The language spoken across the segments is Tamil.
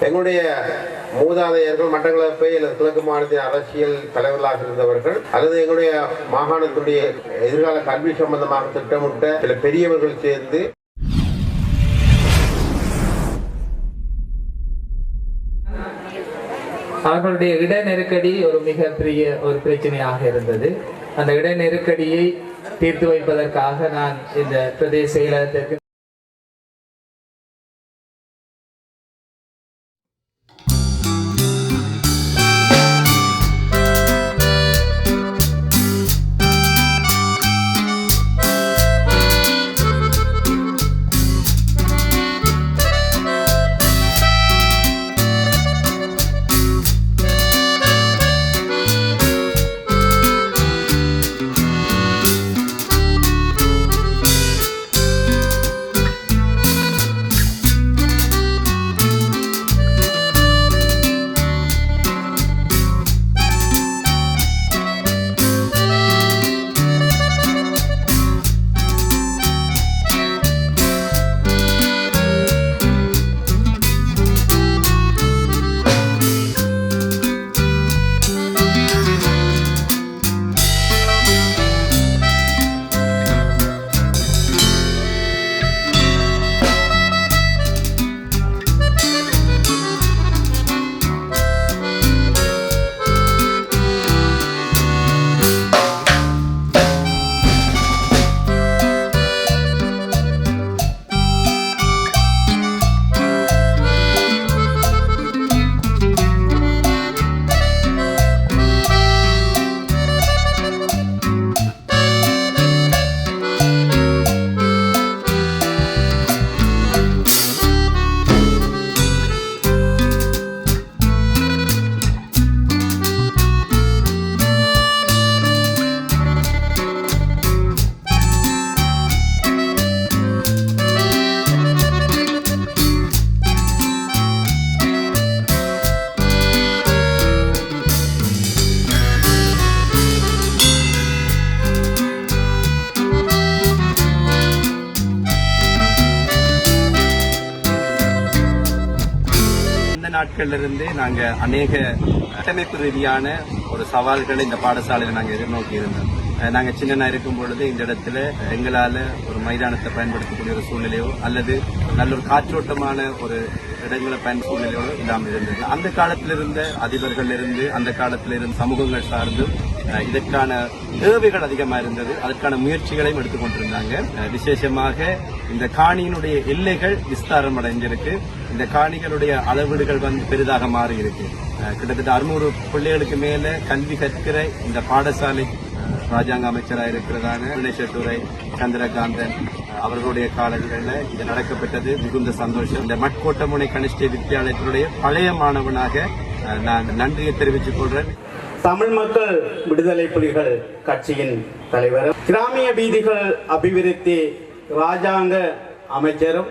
எங்களுடைய மூதாதையர்கள் மட்டக்களப்பை அல்லது கிழக்கு மாநிலத்தின் அரசியல் தலைவர்களாக இருந்தவர்கள் அல்லது எங்களுடைய மாகாணத்துடைய எதிர்கால கல்வி சம்பந்தமாக திட்டமிட்ட சில பெரியவர்கள் சேர்ந்து அவர்களுடைய இட நெருக்கடி ஒரு மிகப்பெரிய ஒரு பிரச்சனையாக இருந்தது. அந்த இட நெருக்கடியை தீர்த்து வைப்பதற்காக நான் இந்த பிரதேச செயலகத்திற்கு நாட்கள்ல இருந்து நாங்க அநேக கட்டமைப்பு ரீதியான ஒரு சவால்களை இந்த பாடசாலையில நாங்க எதிர்நோக்கி இருந்தோம் நாங்க சின்னனா இருக்கும் பொழுது இந்த இடத்துல எங்களால ஒரு மைதானத்தை பயன்படுத்தக்கூடிய ஒரு சூழ்நிலையோ அல்லது நல்ல ஒரு காற்றோட்டமான ஒரு இடங்களை பயன் சூழ்நிலையோ இல்லாமல் இருந்தது. அந்த காலத்தில் இருந்த அதிபர்கள் இருந்து அந்த காலத்தில் இருந்த சமூகங்கள் சார்ந்தும் இதற்கான தேவைகள் அதிகமா இருந்தது. அதற்கான முயற்சிகளையும் எடுத்துக்கொண்டிருந்தாங்க விசேஷமாக இந்த காணியினுடைய எல்லைகள் விஸ்தாரம் அடைஞ்சிருக்கு இந்த காணிகளுடைய அளவீடுகள் வந்து பெரிதாக மாறி இருக்கு. கிட்டத்தட்ட அறுநூறு பிள்ளைகளுக்கு மேல கல்வி கற்கிற இந்த பாடசாலை ராஜாங்க அமைச்சராக இருக்கிறதான வினேஷத்துறை சந்திரகாந்தன் அவர்களுடைய காலங்களில் இது நடக்கப்பட்டது. மிகுந்த சந்தோஷம். இந்த மட்கோட்டமுனை கனிஷ்ட வித்தியாலயத்தினுடைய பழைய மாணவனாக நான் நன்றியை தெரிவித்துக் கொள்றேன். தமிழ் மக்கள் விடுதலை புலிகள் கட்சியின் தலைவரும் கிராமிய வீதிகள் அபிவிருத்தி ராஜாங்க அமைச்சரும்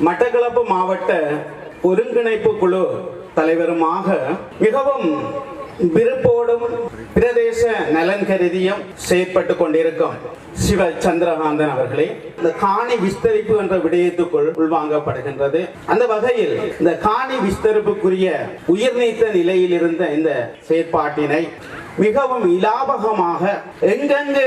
மட்டக்களப்பு மாவட்ட ஒருங்கிணைப்பு குழு தலைவருமாக மிகவும் விருப்போடும் பிரதேச நலன் கருதியும் செயற்பட்டு கொண்டிருக்கும் சிவ சந்திரகாந்தன் அவர்களே இந்த காணி விஸ்தரிப்பு என்ற விடயத்துக்குள் உள்வாங்கப்படுகின்றது. அந்த வகையில் இந்த காணி விஸ்தரிப்புக்குரிய உயிர்நீத்த நிலையில் இருந்த இந்த செயற்பாட்டினை மிகவும் இலாபகமாக எங்கெங்கு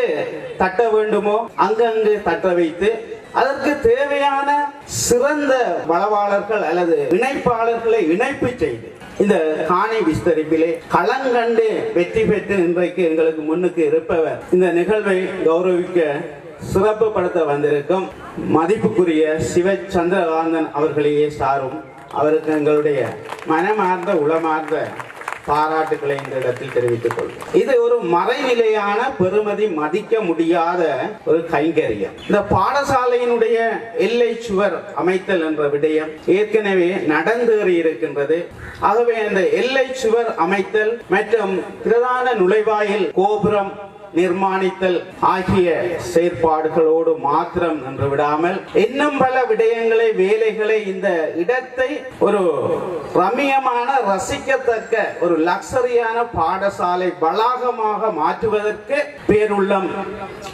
தட்ட வேண்டுமோ அங்கங்கு தட்ட வைத்து அதற்கு தேவையான சிறந்த வளவாளர்கள் அல்லது இணைப்பாளர்களை இணைப்பு செய்து இந்த காணி விஸ்தரிப்பிலே களங்கண்டு வெற்றி பெற்று இன்றைக்கு எங்களுக்கு முன்னுக்கு இருப்பவர். இந்த நிகழ்வை கௌரவிக்க சிறப்பு படுத்த வந்திருக்கும் மதிப்புக்குரிய சிவ சந்திரகாந்தன் அவர்களையே சாரும். அவருக்கு எங்களுடைய மனமார்ந்த உளமார்ந்த பாராட்டுக்களை இந்த இடத்தில் தெரிவித்துக் கொள்கிறேன். இது ஒரு மறைநிலையான பெருமதி மதிக்க முடியாத ஒரு கைங்கரியம். இந்த பாடசாலையினுடைய எல்லை சுவர் அமைத்தல் என்ற விடயம் ஏற்கனவே நடந்தேறி இருக்கின்றது. ஆகவே அந்த எல்லை சுவர் அமைத்தல் மற்றும் பிரதான நுழைவாயில் கோபுரம் நிர்மாணித்தல் ஆகிய செயற்பாடுகளோடு மாத்திரம் நின்று விடாமல் இன்னும் பல விடயங்களை வேலைகளை இந்த இடத்தை ஒரு ரம்மியமான ரசிக்கத்தக்க ஒரு லக்ஸரியான பாடசாலை வளாகமாக மாற்றுவதற்கு பேருள்ளம்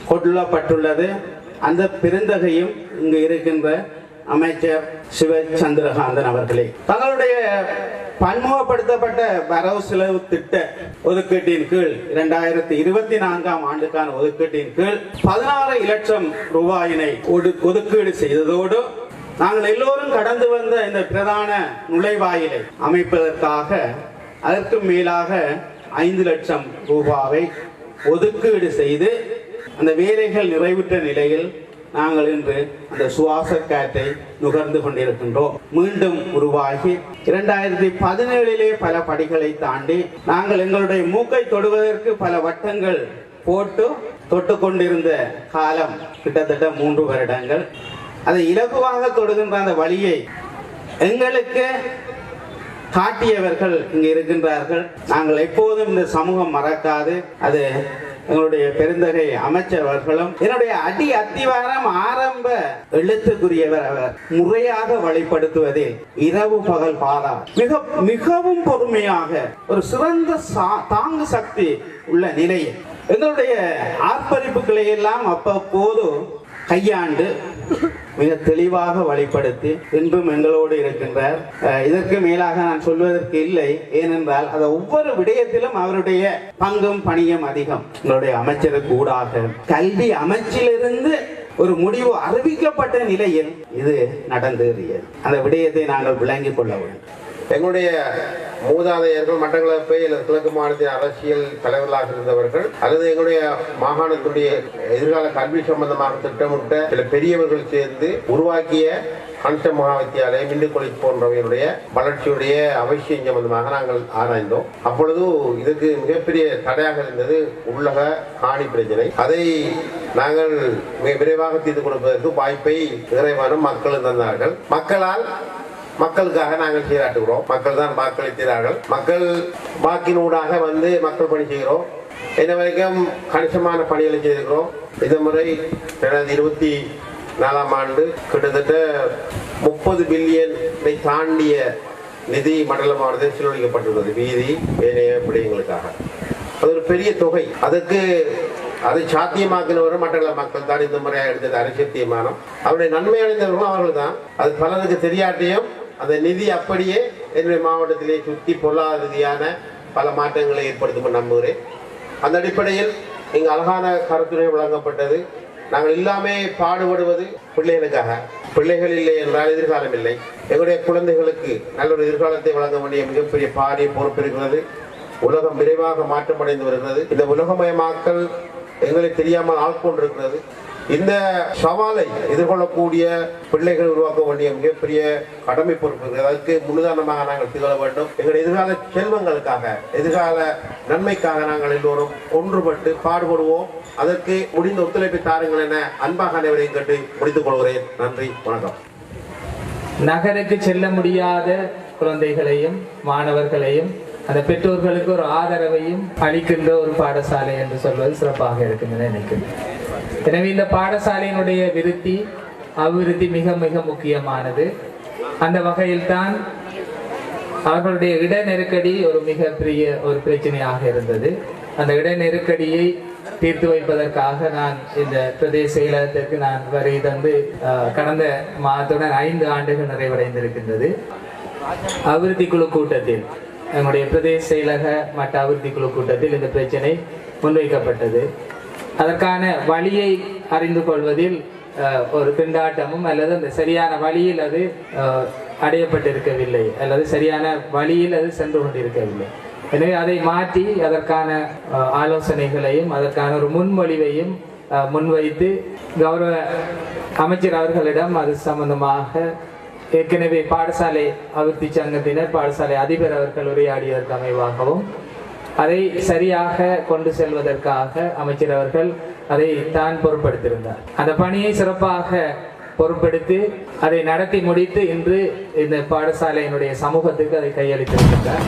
கொள்ளப்பட்டுள்ளது அந்த பெருந்தகையும் இங்கு இருக்கின்ற அமைச்சர் சிவ சந்திரகாந்தன் அவர்களே. தங்களுடைய பன்முகப்படுத்தப்பட்ட வரவு செலவு திட்ட ஒதுக்கீட்டின் கீழ் இரண்டாயிரத்தி இருபத்தி நான்காம் ஆண்டுக்கான ஒதுக்கீட்டின் கீழ் பதினாறு லட்சம் ரூபாயினை ஒடு- ஒதுக்கீடு செய்ததோடு நாங்கள் எல்லோரும் கடந்து வந்த இந்த பிரதான நுழைவாயிலை அமைப்பதற்காக அதற்கு மேலாக ஐந்து லட்சம் ரூபாவை ஒதுக்கீடு செய்து அந்த வேலைகள் நிறைவுற்ற நிலையில் நாங்கள் இன்று அந்த சுவாச காற்றை நுகர்ந்து கொண்டிருக்கின்றோம். மீண்டும் உருவாகி இரண்டாயிரத்தி பதினேழிலே பல படிகளை தாண்டி நாங்கள் எங்களுடைய மூக்கை தொடுவதற்கு பல வட்டங்கள் போட்டு தொட்டு கொண்டிருந்த காலம் கிட்டத்தட்ட மூன்று வருடங்கள். அதை இலகுவாக தொடுகின்ற அந்த வழியை எங்களுக்கு காட்டியவர்கள் இங்கு இருக்கின்றார்கள். நாங்கள் எப்போதும் இந்த சமூகம் மறக்காது. அது உங்களுடைய பெருந்தகை அமைச்சர் அவர்களும் என்னுடைய அடி அத்திவாரம் ஆரம்ப எழுத்துக்குரியவர் அவர் முறையாக வழிபடுத்துவதில் இரவு பகல் பாரா மிக மிகவும் பொறுமையாக ஒரு சிறந்த சா- தாங்கு சக்தி உள்ள நிலையில் எங்களுடைய ஆர்ப்பரிப்புகளை எல்லாம் அப்பப்போது கையாண்டு மிக தெளிவாக வழிப்படுத்தி இன்றும் எங்களோடு இருக்கின்றார். இதற்கு மேலாக நான் சொல்வதற்கு இல்லை ஏனென்றால் அது ஒவ்வொரு விடயத்திலும் அவருடைய பங்கும் பணியும் அதிகம். எங்களுடைய அமைச்சருக்கு ஊடாக கல்வி அமைச்சிலிருந்து ஒரு முடிவு அறிவிக்கப்பட்ட நிலையில் இது நடந்தேறியது. அந்த விடயத்தை நாங்கள் விளங்கிக் கொள்ள வேண்டும். எங்களுடைய மூதாதையர்கள் மட்டக்களப்பை அல்லது கிழக்கு மாநிலத்தின் அரசியல் தலைவர்களாக இருந்தவர்கள் அல்லது எங்களுடைய மாகாணத்துடைய எதிர்கால கல்வி சம்பந்தமாக திட்டமிட்ட சில பெரியவர்கள் சேர்ந்து உருவாக்கிய கணிச மகா வித்தியாலயம் இந்து காலேஜ் போன்றவையுடைய வளர்ச்சியுடைய அவசியம் சம்பந்தமாக நாங்கள் ஆராய்ந்தோம். அப்பொழுது இதுக்கு மிகப்பெரிய தடையாக இருந்தது உள்ளக காணி பிரச்சனை. அதை நாங்கள் மிக விரைவாக தீர்த்து கொடுப்பதற்கு வாய்ப்பை இறைவனும் மக்களும் தந்தார்கள். மக்களால் மக்களுக்காக நாங்கள் சீராட்டுகிறோம். மக்கள் தான் வாக்களித்தார்கள் மக்கள் வாக்கினூடாக வந்து மக்கள் பணி செய்கிறோம். இன்ன வரைக்கும் கணிசமான பணிகளை செய்திருக்கிறோம். இந்த முறை ரெண்டாயிரத்தி இருபத்தி நாலாம் ஆண்டு கிட்டத்தட்ட முப்பது பில்லியனை தாண்டிய நிதி மண்டலமானது மாவட்டத்தில் செலவழிக்கப்பட்டுள்ளது. வீதி ஏனைய விடயங்களுக்காக அது ஒரு பெரிய தொகை. அதுக்கு அதை சாத்தியமாக்கினவரும் மண்டல மக்கள் தான் இந்த முறையாக எடுத்தது அரசியல் தீர்மானம் அவருடைய நன்மை அடைந்தவர்களும் அவர்கள் தான். அது பலருக்கு தெரியாட்டியும் அந்த நிதி அப்படியே என்னுடைய மாவட்டத்திலே சுற்றி பொருளாதார ரீதியான பல மாற்றங்களை ஏற்படுத்தும் நம்புகிறேன். அந்த அடிப்படையில் எங்கள் அழகான கருத்துரை வழங்கப்பட்டது. நாங்கள் எல்லாமே பாடுபடுவது பிள்ளைகளுக்காக. பிள்ளைகள் இல்லை என்றால் எதிர்காலம் இல்லை. எங்களுடைய குழந்தைகளுக்கு நல்ல ஒரு எதிர்காலத்தை வழங்க வேண்டிய மிகப்பெரிய பாரிய பொறுப்பு இருக்கிறது உலகம் விரைவாக மாற்றமடைந்து வருகிறது. இந்த உலகமயமாக்கல் எங்களை தெரியாமல் ஆட்கொண்டிருக்கிறது. இந்த சவாலை எதிர்கொள்ளக்கூடிய பிள்ளைகள் உருவாக்க வேண்டிய மிகப்பெரிய கடமை பொறுப்பு அதற்கு முன்னுதாரணமாக நாங்கள் திகழ வேண்டும். எங்களுடைய எதிர்கால செல்வங்களுக்காக எதிர்கால நன்மைக்காக நாங்கள் எல்லோரும் ஒன்றுபட்டு பாடுபடுவோம். அதற்கு முடிந்த ஒத்துழைப்பை தாருங்கள் என அன்பாக அனைவரையும் கேட்டு முடித்துக் கொள்கிறேன். நன்றி வணக்கம். நகருக்கு செல்ல முடியாத குழந்தைகளையும் மாணவர்களையும் அந்த பெற்றோர்களுக்கு ஒரு ஆதரவையும் அளிக்கின்ற ஒரு பாடசாலை என்று சொல்வது சிறப்பாக இருக்கும் என நினைக்கிறேன். எனவே இந்த பாடசாலையினுடைய விருத்தி அபிவிருத்தி மிக மிக முக்கியமானது. அந்த வகையில்தான் அவர்களுடைய இட நெருக்கடி ஒரு மிகப்பெரிய ஒரு பிரச்சனையாக இருந்தது. அந்த இட நெருக்கடியை தீர்த்து வைப்பதற்காக நான் இந்த பிரதேச செயலகத்திற்கு நான் வரை தந்து அஹ், கடந்த மாதத்துடன் ஐந்து ஆண்டுகள் நிறைவடைந்திருக்கின்றது. அபிவிருத்தி குழு கூட்டத்தில் எங்களுடைய பிரதேச செயலக மற்ற அபிவிருத்தி குழு கூட்டத்தில் இந்த பிரச்சனை முன்வைக்கப்பட்டது. அதற்கான வழியை அறிந்து கொள்வதில் ஒரு திண்டாட்டமும் அல்லது அந்த சரியான வழியில் அது அடையப்பட்டிருக்கவில்லை. அல்லது சரியான வழியில் அது சென்று கொண்டிருக்கவில்லை. எனவே அதை மாற்றி அதற்கான ஆலோசனைகளையும் அதற்கான ஒரு முன்மொழிவையும் முன்வைத்து கௌரவ அமைச்சர் அவர்களிடம் அது சம்பந்தமாக ஏற்கனவே பாடசாலை அபிவிருத்தி சங்கத்தினர் பாடசாலை அதிபர் அவர்கள் உரையாடியதற்கு அமைவாகவும் அதை சரியாக கொண்டு செல்வதற்காக அமைச்சர் அவர்கள் அதை தான் பொறுப்படுத்தியிருந்தார் அந்த பணியை சிறப்பாக பொறுப்பெடுத்து அதை நடத்தி முடித்து இன்று இந்த பாடசாலையினுடைய சமூகத்துக்கு அதை கையளித்திருக்கின்றார்.